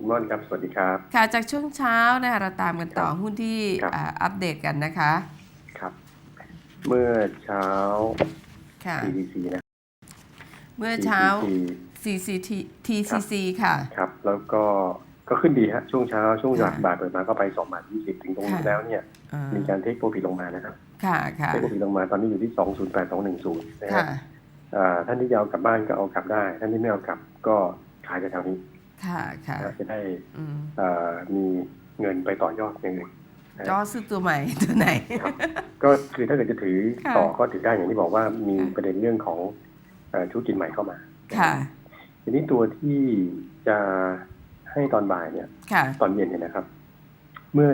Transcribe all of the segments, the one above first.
คุณม่อนครับ สวัสดีครับ ค่ะ จากช่วงเช้านะคะเราตามกันต่อครับหุ้นที่ครับอ่าอัปเดตกันนะคะ ครับ เมื่อเช้าค่ะ CDC นะเมื่อเช้า CDC CCT TCC ค่ะ ครับ แล้วก็ก็ขึ้นดีฮะ ช่วงเช้า ช่วงหลักค่ะบาทเปิดมาก็ไปสองบาทยี่สิบถึงตรงนี้ค่ะแล้วเนี่ยอ่ามีการเทคโปรฟิตลงมานะครับ ค่ะค่ะเทคโปรฟิตลงมาตอนนี้อยู่ที่สองศูนย์แปดสองหนึ่งศูนย์นะค่ะฮะอ่าท่านที่จะเอากลับบ้านก็เอากลับได้ ท่านที่ไม่เอากลับก็ขายแถวๆนี้ ค่ะค่ะนะจะได้อืมอ่ามีเงินไปต่อยอดอย่างอื่นจอซื้อตัวใหม่ตัวไหนครับก็คือถ้าเกิดจะถือค่ะต่อก็ถือได้อย่างที่บอกว่ามีค่ะประเด็นเรื่องของเอ่อธุรกิจใหม่เข้ามา ค่ะ ทีนี้ตัวที่จะให้ตอนบ่ายเนี่ยค่ะตอนเย็นเนี่ยนะครับ เมื่อ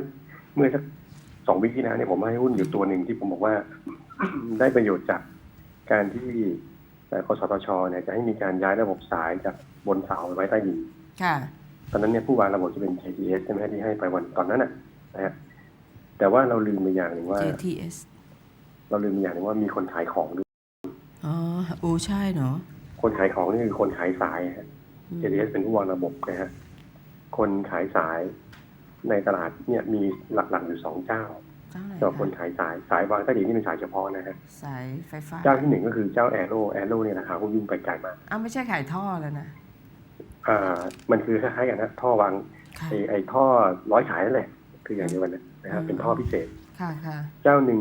เมื่อสักสองวิที่แล้วเนี่ยผมให้หุ้นอยู่ตัวหนึ่งที่ผมบอกว่าได้ประโยชน์จากการที่เอ่อกสทชเนี่ยจะให้มีการย้ายระบบสายจากบนเสาไปไว้ใต้ดิน ค่ะตอนนั้นเนี่ยผู้วางระบบจะเป็น JTS ใช่ไหมที่ให้ไปวันตอนนั้นน่ะนะฮะแต่ว่าเราลืมไปอย่างหนึ่งว่า JTS เราลืมไปอย่างหนึ่งว่ามีคนขายของด้วยอ๋อโอ้ใช่เนาะคนขายของนี่คือคนขายสายฮะอืม JTS เป็นผู้วางระบบนะฮะคนขายสายในตลาดเนี่ยมีหลักๆอยู่สองเจ้าเจ้าไหนสำหรับคนคะขายสายสายวางใต้ดินนี่เป็นสายเฉพาะนะฮะสายไฟฟ้าเจ้าที่หนึ่งก็คือเจ้าแอโร่แอโร่เนี่ยราคาหุ้นวิ่งไปไกลมากอ้าวไม่ใช่ขายท่อแล้วนะ อ่ามันคือคล้ายๆกันนะท่อวางค่ะไอไอท่อร้อยสายนั่นแหละ คืออย่างเดียวกันนะนะฮะอืมเป็นท่อพิเศษค่ะค่ะเจ้าหนึ่ง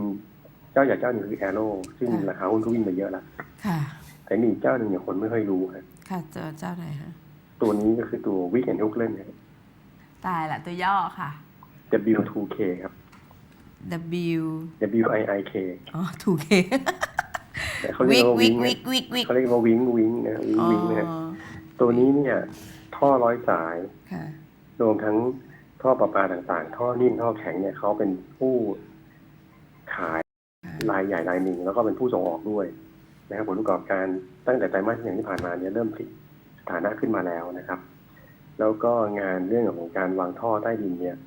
เจ้าใหญ่เจ้าหนึ่งคือแอโร่ซึ่งค่ะราคาหุ้นก็วิ่งไปเยอะแล้วค่ะ แต่มีอีกเจ้าหนึ่งเนี่ยคนไม่ค่อยรู้ฮะค่ะเจอเจ้าไหนฮะตัวนี้ก็คือตัววิกแอนด์ฮุกเล่นนะตายละตัวย่อค่ะ W2K ครับ W WIIK อ๋อถูกเคแต่เขาเรีวิยกกว่าวิวิกงวิกวิกวิกเขาเรียกว่าวิงวิงนะวิงอ๋อวิงนะฮะ ตัวนี้เนี่ยท่อร้อยสายค่ะรวมทั้งท่อประปาต่างๆ ท่อนิ่มท่อแข็งเนี่ยเขาเป็นผู้ขายรายใหญ่รายหนึ่งแล้วก็เป็นผู้ส่งออกด้วยนะครับผลประกอบการตั้งแต่ไตรมาสที่หนึ่งที่ผ่านมาเนี่ยเริ่มพลิกสถานะขึ้นมาแล้วนะครับ แล้วก็งานเรื่องของการวางท่อใต้ดินเนี่ย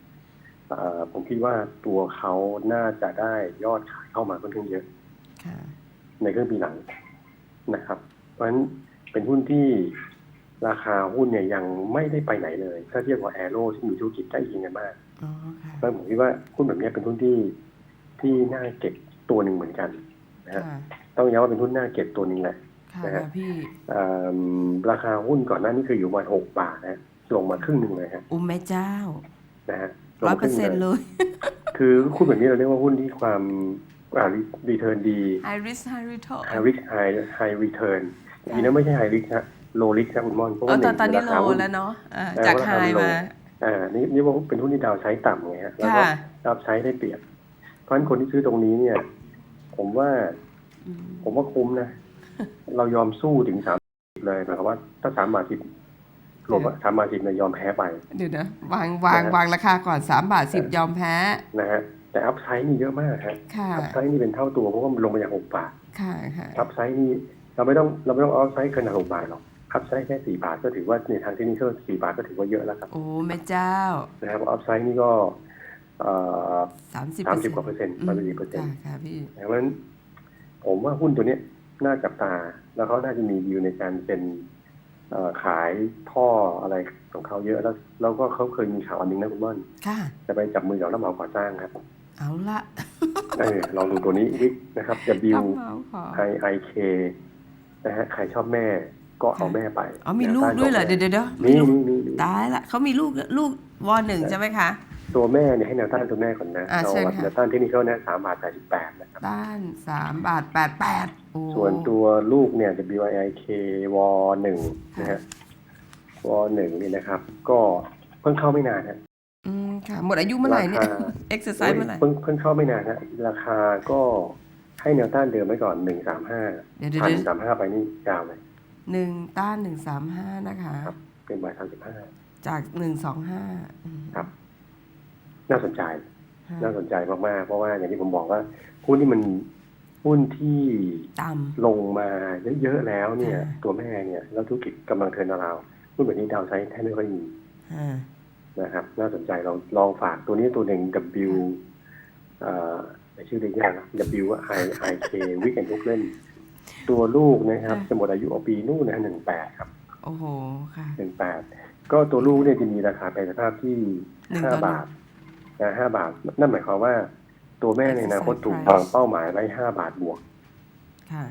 เอ่อผมคิดว่าตัวเขาน่าจะได้ยอดขายเข้ามาค่อนข้างเยอะค่ะในครึ่งปีหลังนะครับ เพราะฉะนั้นเป็นหุ้นที่ ราคาหุ้นเนี่ยยังไม่ได้ไปไหนเลย ถ้าเทียบกับแอโร่ที่มีธุรกิจใกล้เคียงกันมากอ๋อค่ะเพราะฉะนั้นผมคิดว่าหุ้นแบบนี้เป็นหุ้นที่ที่น่าเก็บตัวหนึ่งเหมือนกันนะฮะค่ะต้องย้ำว่าเป็นหุ้นน่าเก็บตัวหนึ่งแหละค่ะนะฮะพี่เอิ่มราคาหุ้นก่อนหน้านี้คืออยู่ประมาณหกบาทนะลงมาครึ่งหนึ่งเลยฮะอุ้มแม่เจ้านะฮะลร้อยงเปอร์เซ็นต์ลเลย คือหุ้นแบบนี้เราเรียกว่าหุ้นที่ความอ่ารีเทิร์นดี high risk high return high risk high high return จริงๆแล้วไม่ใช่ high risk ฮะ low risk ครับคุณม่อนเพราะเออว่าหตนึ่อนงตอนนี้ราโลคาหุ้นแล้วเนาะอ่าเออจากราไฮคามันโลมาอ่านี่นี่ว่าเป็นหุ้นที่ดาวใช้ต่ำไงฮะแล้วก็ค่ะรับใช้ได้เปรียบ เพราะฉะนั้นคนที่ซื้อตรงนี้เนี่ย ผมว่าอืมผมว่าคุ้มนะ เรายอมสู้ถึงสามเลยหมายความว่า ถ้าสามบาทสิบรวมสามบาทสิบเนี่ยยอมแพ้ไป เดี๋ยวนะวางวางนะฮะวางราคาก่อนสามบาทสิบยอมแพ้นะฮะแต่อัพไซด์นี่เยอะมากฮะค่ะอัพไซด์นี่เป็นเท่าตัวเพราะว่ามันลงมาจากหกบาทค่ะค่ะอัพไซด์นี่เราไม่ต้องเราไม่ต้องอัพไซด์เกินหกบาทหรอก อัพไซด์แค่สี่บาทก็ถือว่าในทางเทคนิคสี่บาทก็ถือว่าเยอะแล้วครับ โอ้แม่เจ้า นะครับอัพไซด์นี่ก็เอ่อสามสิบสามสิบกว่าเปอร์เซ็นต์สามสิบเปอร์เซ็นต์ค่ะค่ะพี่เพราะฉะนั้นผมว่าหุ้นตัวเนี้ยน่าจับตา แล้วเขาน่าจะมีวิวในการเป็นเอ่อขายท่ออะไรของเขาเยอะแล้ว แล้วก็เขาเคยมีข่าวอันหนึงนะคุณม่อนค่ะจะไปจับมือกับรับเหมาก่อสร้างครับ เอาละเออลองดูตัวนี้วิกนะครับ W รับเหมาขอ I I K นะฮะใครชอบแม่ ก็เอาแม่ไปอ๋อมีลูกด้วยเหรอเดี๋ยวเดี๋ยวเดี๋ยวมีลูกมีมีมีตายละเขามีลูกลูกวอหนึ่งใช่ไหมคะตัวแม่เนี่ยให้แนวต้านตัวแม่ก่อนนะอ่าเอาเชิญแบบค่ะแนวต้านเทคนิคนะสามบาทแปดสิบแปดนะครับบ้านสามบาทแปดแปดโอ้ส่วนตัวลูกเนี่ย W I I K วหนึ่งนะฮะวหนึ่งนี่นะครับ ก็เพิ่งเข้าไม่นานฮะอืมค่ะหมดอายุเมื่อไหร่เนี่ยราคาเอ็กซ์ไซส์เมื่อไหร่เพิ่งเพิ่งเข้าไม่นานฮะราคาก็ให้แนวต้านเดิมไว้ก่อนหนึ่งสามห้าเดี๋ยวเดี๋ยวผ่านเดี๋ยวสามห้าไปนี่ยาวเลย หนึ่งต้านหนึ่งสามห้านะคะ ครับเป็นบาทสามสิบห้าจากหนึ่งสองห้าครับ น่าสนใจ น่าสนใจมากๆ เพราะว่าอย่างที่ผมบอกว่าหุ้นที่มันหุ้นที่ต่ลงมาเยอะๆแล้วเนี่ยค่ะตัวแม่เนี่ย แล้วธุรกิจกำลังเทิร์นเราวหุ้นแบบนี้ดาวไซด์แทบไม่ค่อยมีำอ่านะครับ น่าสนใจลองลองฝากตัวนี้ตัวหนึ่ง W เอ่อชื่อเรียกยากนะ W I I K วิกแอนทุกเล่น ตัวลูกนะครับจะหมดอายุเอาปีนู่นนะหนึ่งแปดครับโอ้โหค่ะหนึ่งแปดก็ตัวลูกเนี่ยจะมีราคาแปรสภาพที่หนึ่งห้าต่อหนึ่งบาทนะห้าบาท นั่นหมายความว่า ตัวแม่ในอนาคต Exercise ถูก price วางเป้าหมายไว้ห้าบาทบวกค่ะ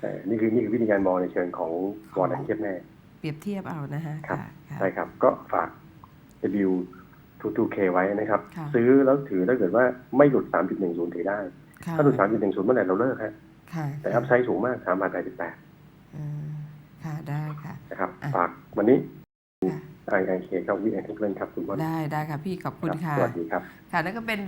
แต่นี่คือนี่คือวิธีการมองในเชิงของวอร์ดเทียบแม่เปรียบเทียบเอานะฮะครับค่ะค่ะใช่ครับ ก็ฝาก W 22K ไว้นะครับค่ะซื้อแล้วถือถ้าเกิดว่าไม่หลุด 3.10 ถือได้ค่ะถ้าหลุด 3.10 เมื่อไหร่เราเลิกฮะ ค่ะแต่อัพไซด์สูงมาก3บาท88อืมค่ะได้ค่ะนะครับอะฝากวันนี้ค่ะไอไอเคครับวิแอนทุกเรื่องครับคุณมดได้ได้ค่ะพี่ขอบคุณรับค่ะสวัสดีครับค่ะนั่นก็เป็น